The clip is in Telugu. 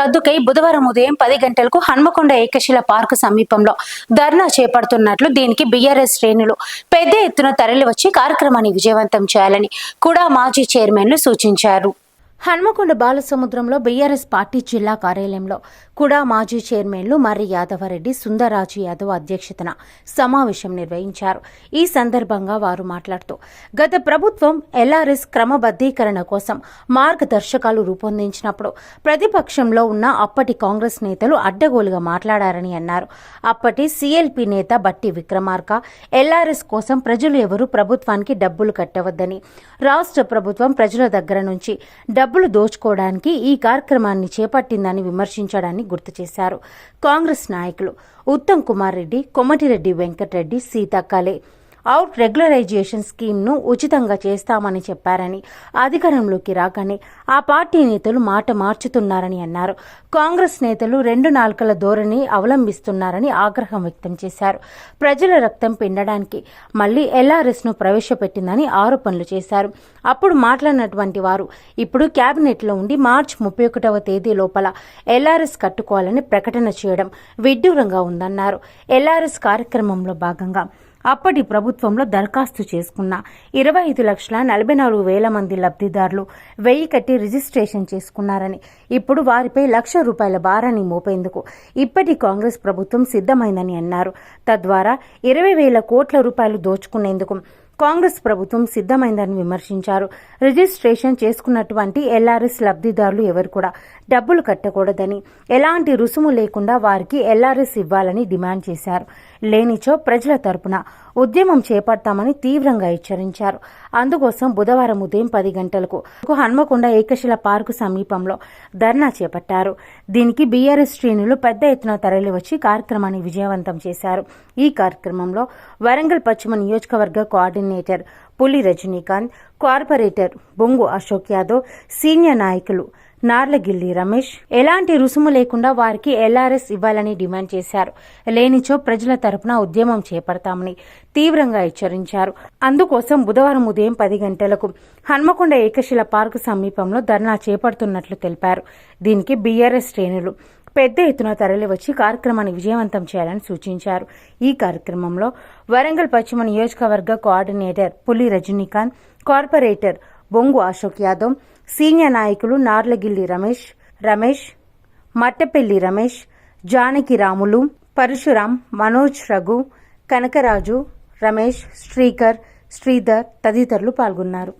రద్దుకై బుధవారం ఉదయం పది గంటలకు హన్మకొండ ఏకశిల పార్కు సమీపంలో ధర్నా చేపడుతున్నట్లు దీనికి బీఆర్ఎస్ శ్రేణులు పెద్ద ఎత్తున తరలివచ్చి కార్యక్రమాన్ని విజయవంతం చేయాలని కూడా మాజీ చైర్మన్లు సూచించారు. హన్మకొండ బాలసముద్రంలో బీఆర్ఎస్ పార్టీ జిల్లా కార్యాలయంలో కూడా మాజీ చైర్మన్లు మర్రి యాదవరెడ్డి సుందరరాజు యాదవ్ అధ్యక్షతన సమావేశం నిర్వహించారు. ఈ సందర్భంగా వారు మాట్లాడుతూ గత ప్రభుత్వం ఎల్ఆర్ఎస్ క్రమబద్దీకరణ కోసం మార్గదర్శకాలు రూపొందించినప్పుడు ప్రతిపక్షంలో ఉన్న అప్పటి కాంగ్రెస్ నేతలు అడ్డగోలుగా మాట్లాడారని అన్నారు. అప్పటి సీఎల్పీ నేత బట్టి విక్రమార్క ఎల్ఆర్ఎస్ కోసం ప్రజలు ఎవరూ ప్రభుత్వానికి డబ్బులు కట్టవద్దని రాష్ట్ర ప్రభుత్వం ప్రజల దగ్గర నుంచి డబ్బులు దోచుకోవడానికి ఈ కార్యక్రమాన్ని చేపట్టిందని విమర్శించడాన్ని గుర్తు చేశారు. కాంగ్రెస్ నాయకులు ఉత్తమ్ కుమార్ రెడ్డి కొమటిరెడ్డి వెంకటరెడ్డి సీతాకాలే అవుట్ రెగ్యులరైజేషన్ స్కీమ్ను ఉచితంగా చేస్తామని చెప్పారని అధికారంలోకి రాగానే ఆ పార్టీ నేతలు మాట మార్చుతున్నారని అన్నారు. కాంగ్రెస్ నేతలు రెండు నాలుకల ధోరణి అవలంబిస్తున్నారని ఆగ్రహం వ్యక్తం చేశారు. ప్రజల రక్తం పిండడానికి మళ్ళీ ఎల్ఆర్ఎస్ను ప్రవేశపెట్టిందని ఆరోపణలు చేశారు. అప్పుడు మాట్లాడినటువంటి వారు ఇప్పుడు కేబినెట్లో ఉండి మార్చి ముప్పై ఒకటవ తేదీ లోపల ఎల్ఆర్ఎస్ కట్టుకోవాలని ప్రకటన చేయడం విడ్డూరంగా ఉందన్నారు. ఎల్ఆర్ఎస్ కార్యక్రమంలో భాగంగా అప్పటి ప్రభుత్వంలో దరఖాస్తు చేసుకున్న ఇరవై ఐదు లక్షల నలభై నాలుగు వేల మంది లబ్ధిదారులు వెయ్యి కట్టి రిజిస్ట్రేషన్ చేసుకున్నారని ఇప్పుడు వారిపై లక్ష రూపాయల భారాన్ని మోపేందుకు ఇప్పటి కాంగ్రెస్ ప్రభుత్వం సిద్ధమైందని అన్నారు. తద్వారా ఇరవై వేల కోట్ల రూపాయలు దోచుకునేందుకు కాంగ్రెస్ ప్రభుత్వం సిద్ధమైందని విమర్శించారు. రిజిస్ట్రేషన్ చేసుకున్నటువంటి ఎల్ఆర్ఎస్ లబ్ధిదారులు ఎవరు కూడా డబ్బులు కట్టకూడదని ఎలాంటి రుసుము లేకుండా వారికి ఎల్ఆర్ఎస్ ఇవ్వాలని డిమాండ్ చేశారు. లేనిచో ప్రజల తరపున ఉద్యమం చేపడతామని తీవ్రంగా హెచ్చరించారు. అందుకోసం బుధవారం ఉదయం పది గంటలకు హన్మకొండ ఏకశిల పార్కు సమీపంలో ధర్నా చేపట్టారు. దీనికి బీఆర్ఎస్ శ్రేణులు పెద్ద ఎత్తున తరలివచ్చి కార్యక్రమాన్ని విజయవంతం చేశారు. ఈ కార్యక్రమంలో వరంగల్ పశ్చిమ నియోజకవర్గ కోఆర్డినేటర్ పులి రజనీకాంత్ కార్పొరేటర్ బొంగు అశోక్ యాదవ్ సీనియర్ నాయకులు నార్లగిల్లి రమేష్. ఎలాంటి రుసుము లేకుండా వారికి ఎల్ఆర్ఎస్ ఇవ్వాలని డిమాండ్ చేశారు. లేనిచో ప్రజల తరపున ఉద్యమం చేపడతామని తీవ్రంగా హెచ్చరించారు. అందుకోసం బుధవారం ఉదయం పది గంటలకు హన్మకొండ ఏకశిల పార్కు సమీపంలో ధర్నా చేపడుతున్నట్లు తెలిపారు. దీనికి బీఆర్ఎస్ శ్రేణులు పెద్ద ఎత్తున తరలివచ్చి కార్యక్రమాన్ని విజయవంతం చేయాలని సూచించారు. ఈ కార్యక్రమంలో వరంగల్ పశ్చిమ నియోజకవర్గ కోఆర్డినేటర్ పులి రజనీకాంత్ కార్పొరేటర్ బొంగు అశోక్ యాదవ్ సీనియర్ నాయకులు నార్లగిల్లి రమేష్ రమేష్ మట్టపెల్లి రమేష్ జానకి రాములు పరశురాం మనోజ్ రఘు కనకరాజు రమేష్ శ్రీకర్ శ్రీధర్ తదితరులు పాల్గొన్నారు.